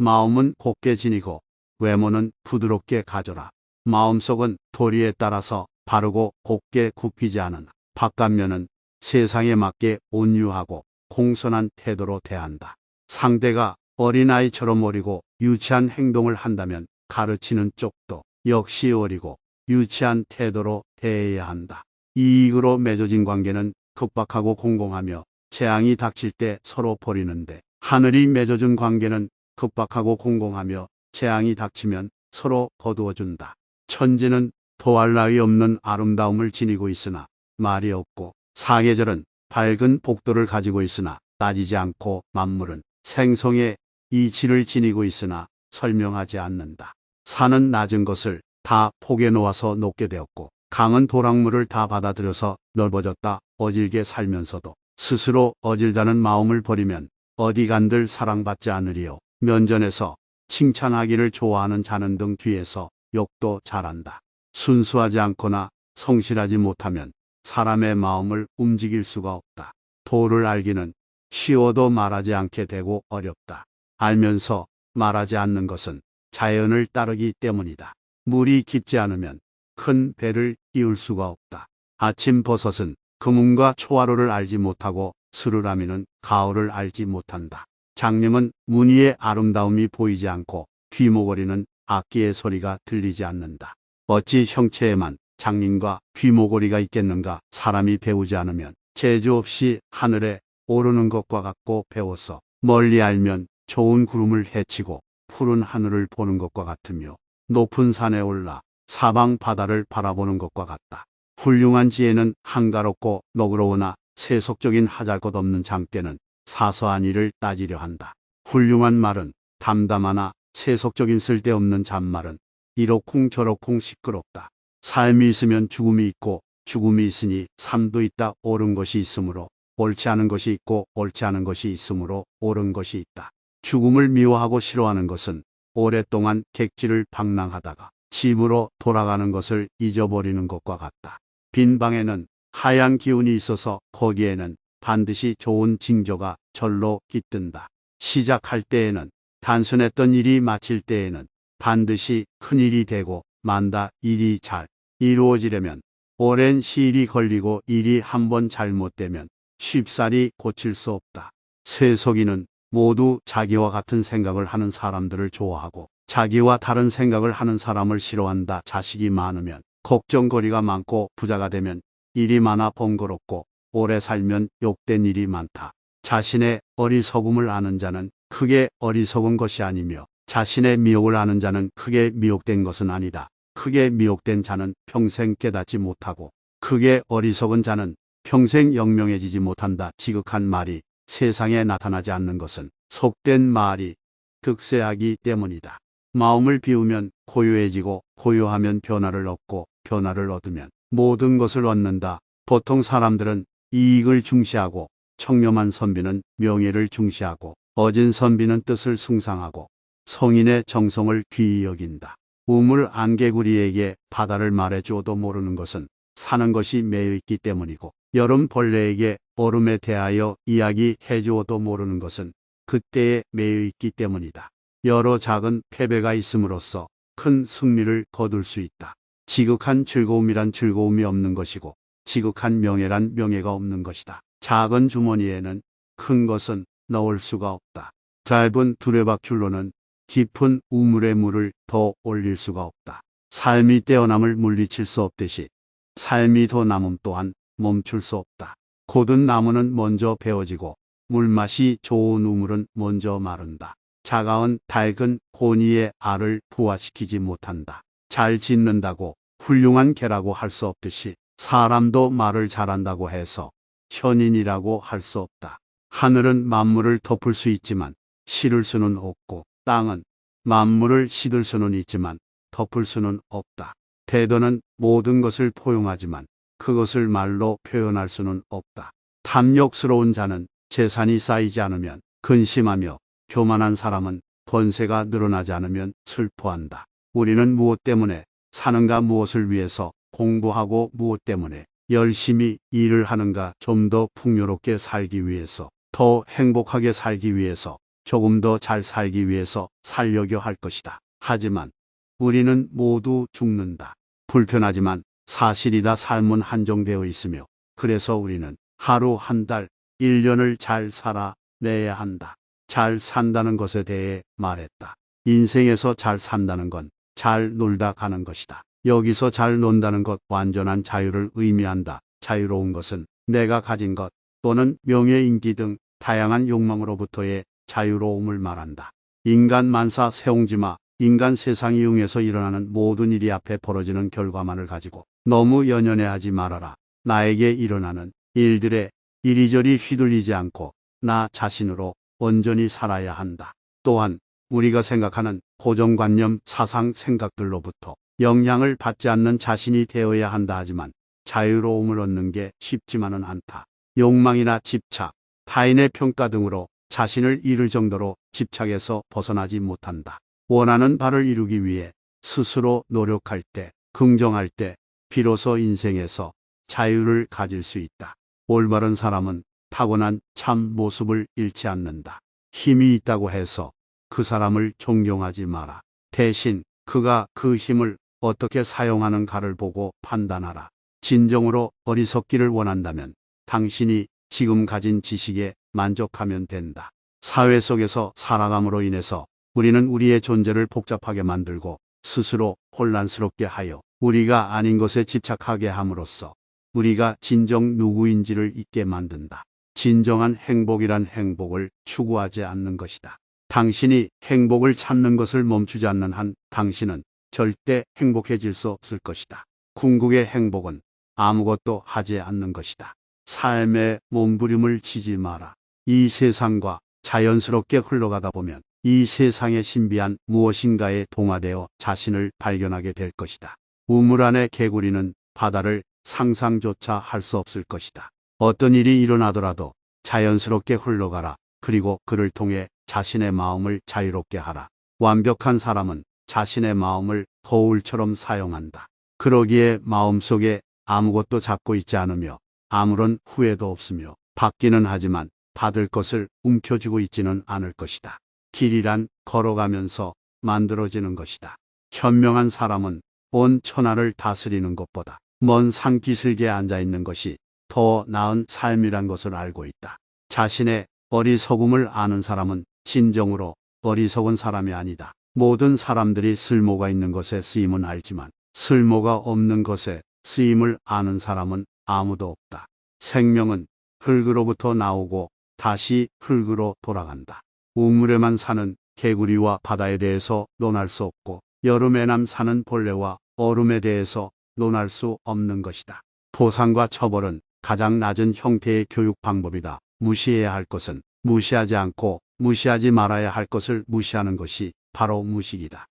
마음은 곱게 지니고 외모는 부드럽게 가져라. 마음속은 도리에 따라서 바르고 곱게 굽히지 않은 바깥면은 세상에 맞게 온유하고 공손한 태도로 대한다. 상대가 어린아이처럼 어리고 유치한 행동을 한다면 가르치는 쪽도 역시 어리고 유치한 태도로 대해야 한다. 이익으로 맺어진 관계는 급박하고 공공하며 재앙이 닥칠 때 서로 버리는데 하늘이 맺어준 관계는 급박하고 공공하며 재앙이 닥치면 서로 거두어준다. 천지는 도할 나위 없는 아름다움을 지니고 있으나 말이 없고 사계절은 밝은 복도를 가지고 있으나 따지지 않고 만물은 생성의 이치를 지니고 있으나 설명하지 않는다. 산은 낮은 것을 다 폭에 놓아서 높게 되었고 강은 도랑물을 다 받아들여서 넓어졌다 어질게 살면서도 스스로 어질다는 마음을 버리면 어디 간들 사랑받지 않으리요. 면전에서 칭찬하기를 좋아하는 자는 등 뒤에서 욕도 잘한다. 순수하지 않거나 성실하지 못하면 사람의 마음을 움직일 수가 없다. 도를 알기는 쉬워도 말하지 않게 되고 어렵다. 알면서 말하지 않는 것은 자연을 따르기 때문이다. 물이 깊지 않으면 큰 배를 띄울 수가 없다. 아침 버섯은 금음과 초하루를 알지 못하고 스르라미는 가을을 알지 못한다. 장님은 무늬의 아름다움이 보이지 않고 귀모거리는 악기의 소리가 들리지 않는다. 어찌 형체에만 장님과 귀모거리가 있겠는가 사람이 배우지 않으면 재주 없이 하늘에 오르는 것과 같고 배워서 멀리 알면 좋은 구름을 헤치고 푸른 하늘을 보는 것과 같으며 높은 산에 올라 사방 바다를 바라보는 것과 같다. 훌륭한 지혜는 한가롭고 너그러우나 세속적인 하잘것 없는 장대는 사소한 일을 따지려 한다. 훌륭한 말은 담담하나 세속적인 쓸데없는 잔말은 이러쿵 저러쿵 시끄럽다. 삶이 있으면 죽음이 있고 죽음이 있으니 삶도 있다 옳은 것이 있으므로 옳지 않은 것이 있고 옳지 않은 것이 있으므로 옳은 것이 있다. 죽음을 미워하고 싫어하는 것은 오랫동안 객지를 방랑하다가 집으로 돌아가는 것을 잊어버리는 것과 같다. 빈 방에는 하얀 기운이 있어서 거기에는 반드시 좋은 징조가 절로 깃든다. 시작할 때에는 단순했던 일이 마칠 때에는 반드시 큰 일이 되고 만다 일이 잘 이루어지려면 오랜 시일이 걸리고 일이 한번 잘못되면 쉽사리 고칠 수 없다. 세속인은 모두 자기와 같은 생각을 하는 사람들을 좋아하고 자기와 다른 생각을 하는 사람을 싫어한다. 자식이 많으면 걱정거리가 많고 부자가 되면 일이 많아 번거롭고 오래 살면 욕된 일이 많다. 자신의 어리석음을 아는 자는 크게 어리석은 것이 아니며 자신의 미혹을 아는 자는 크게 미혹된 것은 아니다. 크게 미혹된 자는 평생 깨닫지 못하고 크게 어리석은 자는 평생 영명해지지 못한다. 지극한 말이 세상에 나타나지 않는 것은 속된 말이 득세하기 때문이다. 마음을 비우면 고요해지고 고요하면 변화를 얻고 변화를 얻으면 모든 것을 얻는다. 보통 사람들은 이익을 중시하고 청렴한 선비는 명예를 중시하고 어진 선비는 뜻을 숭상하고 성인의 정성을 귀히 여긴다. 우물 안개구리에게 바다를 말해주어도 모르는 것은 사는 것이 매여 있기 때문이고 여름 벌레에게 얼음에 대하여 이야기해 주어도 모르는 것은 그때에 매여 있기 때문이다. 여러 작은 패배가 있음으로써 큰 승리를 거둘 수 있다. 지극한 즐거움이란 즐거움이 없는 것이고 지극한 명예란 명예가 없는 것이다. 작은 주머니에는 큰 것은 넣을 수가 없다. 짧은 두레박줄로는 깊은 우물의 물을 더 올릴 수가 없다. 삶이 떼어남을 물리칠 수 없듯이 삶이 더 남음 또한 멈출 수 없다. 곧은 나무는 먼저 베어지고 물맛이 좋은 우물은 먼저 마른다. 차가운 닭은 고니의 알을 부화시키지 못한다. 잘 짓는다고 훌륭한 개라고 할 수 없듯이 사람도 말을 잘한다고 해서 현인이라고 할 수 없다. 하늘은 만물을 덮을 수 있지만 실을 수는 없고 땅은 만물을 시들 수는 있지만 덮을 수는 없다. 태도는 모든 것을 포용하지만 그것을 말로 표현할 수는 없다. 탐욕스러운 자는 재산이 쌓이지 않으면 근심하며 교만한 사람은 권세가 늘어나지 않으면 슬퍼한다. 우리는 무엇 때문에 사는가 무엇을 위해서 공부하고 무엇 때문에 열심히 일을 하는가 좀 더 풍요롭게 살기 위해서 더 행복하게 살기 위해서 조금 더 잘 살기 위해서 살려고 할 것이다. 하지만 우리는 모두 죽는다. 불편하지만 사실이다 삶은 한정되어 있으며 그래서 우리는 하루 한 달, 일년을 잘 살아내야 한다. 잘 산다는 것에 대해 말했다. 인생에서 잘 산다는 건 잘 놀다 가는 것이다. 여기서 잘 논다는 것 완전한 자유를 의미한다. 자유로운 것은 내가 가진 것 또는 명예, 인기 등 다양한 욕망으로부터의 자유로움을 말한다. 인간 만사 세옹지마, 인간 세상 이용해서 일어나는 모든 일이 앞에 벌어지는 결과만을 가지고 너무 연연해하지 말아라. 나에게 일어나는 일들에 이리저리 휘둘리지 않고 나 자신으로 온전히 살아야 한다. 또한 우리가 생각하는 고정관념 사상 생각들로부터 영향을 받지 않는 자신이 되어야 한다 하지만 자유로움을 얻는 게 쉽지만은 않다. 욕망이나 집착, 타인의 평가 등으로 자신을 잃을 정도로 집착에서 벗어나지 못한다. 원하는 바를 이루기 위해 스스로 노력할 때, 긍정할 때, 비로소 인생에서 자유를 가질 수 있다. 올바른 사람은 타고난 참 모습을 잃지 않는다. 힘이 있다고 해서 그 사람을 존경하지 마라. 대신 그가 그 힘을 어떻게 사용하는가를 보고 판단하라. 진정으로 어리석기를 원한다면 당신이 지금 가진 지식에 만족하면 된다. 사회 속에서 살아감으로 인해서 우리는 우리의 존재를 복잡하게 만들고 스스로 혼란스럽게 하여 우리가 아닌 것에 집착하게 함으로써 우리가 진정 누구인지를 잊게 만든다. 진정한 행복이란 행복을 추구하지 않는 것이다. 당신이 행복을 찾는 것을 멈추지 않는 한 당신은 절대 행복해질 수 없을 것이다. 궁극의 행복은 아무것도 하지 않는 것이다. 삶의 몸부림을 치지 마라. 이 세상과 자연스럽게 흘러가다 보면 이 세상의 신비한 무엇인가에 동화되어 자신을 발견하게 될 것이다. 우물 안의 개구리는 바다를 상상조차 할 수 없을 것이다. 어떤 일이 일어나더라도 자연스럽게 흘러가라. 그리고 그를 통해 자신의 마음을 자유롭게 하라. 완벽한 사람은 자신의 마음을 거울처럼 사용한다. 그러기에 마음속에 아무것도 잡고 있지 않으며 아무런 후회도 없으며 받기는 하지만 받을 것을 움켜쥐고 있지는 않을 것이다. 길이란 걸어가면서 만들어지는 것이다. 현명한 사람은 온 천하를 다스리는 것보다 먼 산기슭에 앉아 있는 것이 더 나은 삶이란 것을 알고 있다. 자신의 어리석음을 아는 사람은 진정으로 어리석은 사람이 아니다. 모든 사람들이 쓸모가 있는 것에 쓰임은 알지만 쓸모가 없는 것에 쓰임을 아는 사람은 아무도 없다. 생명은 흙으로부터 나오고 다시 흙으로 돌아간다. 우물에만 사는 개구리와 바다에 대해서 논할 수 없고 여름에남 사는 벌레와 얼음에 대해서 논할 수 없는 것이다. 보상과 처벌은 가장 낮은 형태의 교육 방법이다. 무시해야 할 것은 무시하지 않고 무시하지 말아야 할 것을 무시하는 것이 바로 무식이다.